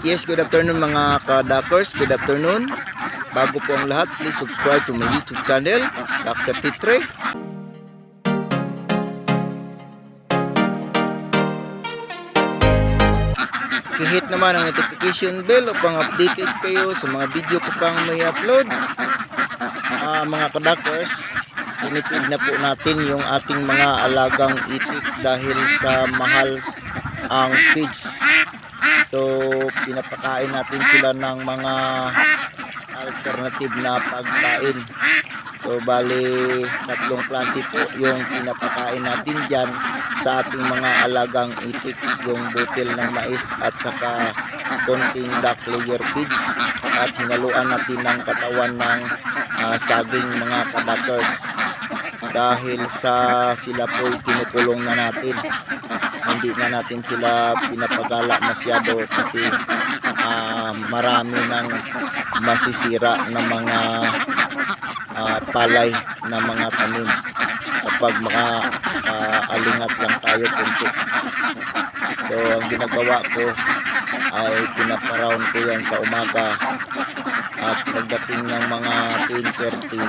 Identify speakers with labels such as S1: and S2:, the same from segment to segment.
S1: Yes, good afternoon mga kadakers. Good afternoon. Bago po ang lahat, please subscribe to my YouTube channel, Dr. Titre. I-hit naman ang notification bell upang updated kayo sa mga video ko pang may upload. Ah, mga kadakers, tinipid na po natin yung ating mga alagang itik dahil sa mahal ang feeds. So, pinapakain natin sila ng mga alternative na pagkain. So, bali, tatlong klase po yung pinapakain natin dyan sa ating mga alagang itik, yung butil ng mais at saka konting duck layer feeds at hinaluan natin ng katawan ng ah, saging mga kadakers dahil sa sila po kinukulong na natin hindi na natin sila pinapagala masyado kasi ah, marami ng masisira na mga ah, palay na mga tanim. Kapag mga ah, alingat lang tayo kunti. So ang ginagawa ko ay pinaparound ko yan sa umaga at pagdating ng mga 10.30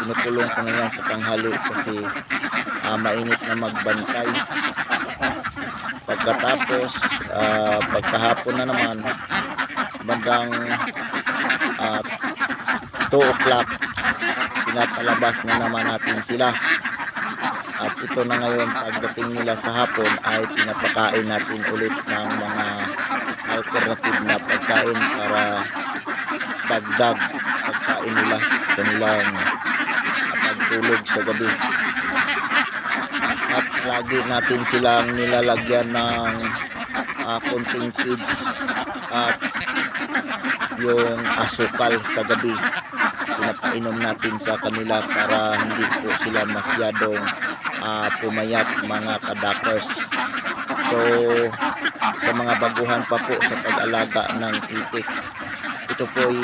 S1: kinukulong ko na yan sa tanghali kasi ah, mainit na magbantay pagkatapos ah, pagkahapon na naman bandang ah, 2 o'clock pinapalabas na naman natin sila. At ito na ngayon pagdating nila sa hapon ay pinapakain natin ulit ng mga alternative na pagkain para dagdag pagkain nila sa kanilang pagtulog sa gabi lagi natin silang nilalagyan ng ah, konting feeds at yung asukal sa gabi. Pinapainom natin sa kanila para hindi po sila masyadong ah, pumayat mga kadakers. So sa mga baguhan pa po sa pag-alaga ng itik ito po ay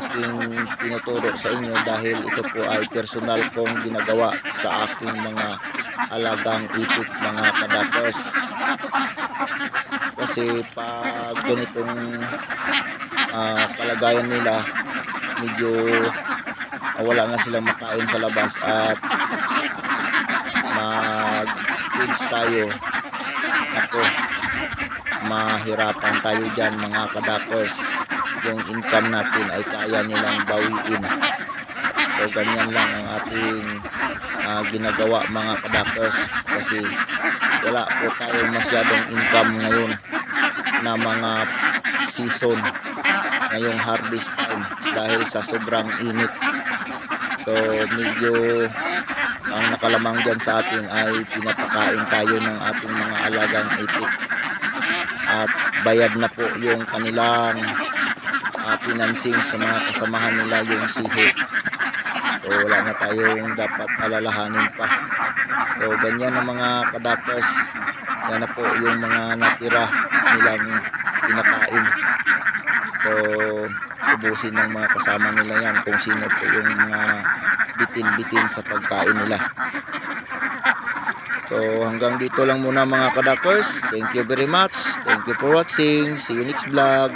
S1: aking tinuturo sa inyo dahil ito po ay personal kong ginagawa sa aking mga alagang itik mga kadakers. Kasi pag ganitong ah, kalagayan nila medyo ah, wala na silang makain sa labas at mag feeds tayo. Ako mahirapan tayo dyan mga kadakers. Yung income natin ay kaya nilang bawiin so ganyan lang ang ating ah, ginagawa mga kadakers. Kasi wala po tayong masyadong income ngayon na mga season ngayong harvest time dahil sa sobrang init. So medyo ang nakalamang dyan sa atin ay pinapakain tayo ng ating mga alagang itik. At bayad na po yung kanilang uh, financing sa mga kasamahan nila yung siho so wala na tayong dapat alalahanin pa. So ganyan ang mga kadapers yan na po yung mga natira nilang pinakain so ubusin ng mga kasama nila yan kung sino po yung mga bitin-bitin sa pagkain nila. So hanggang dito lang muna mga kadakers thank you very much. Thank you for watching. See you next vlog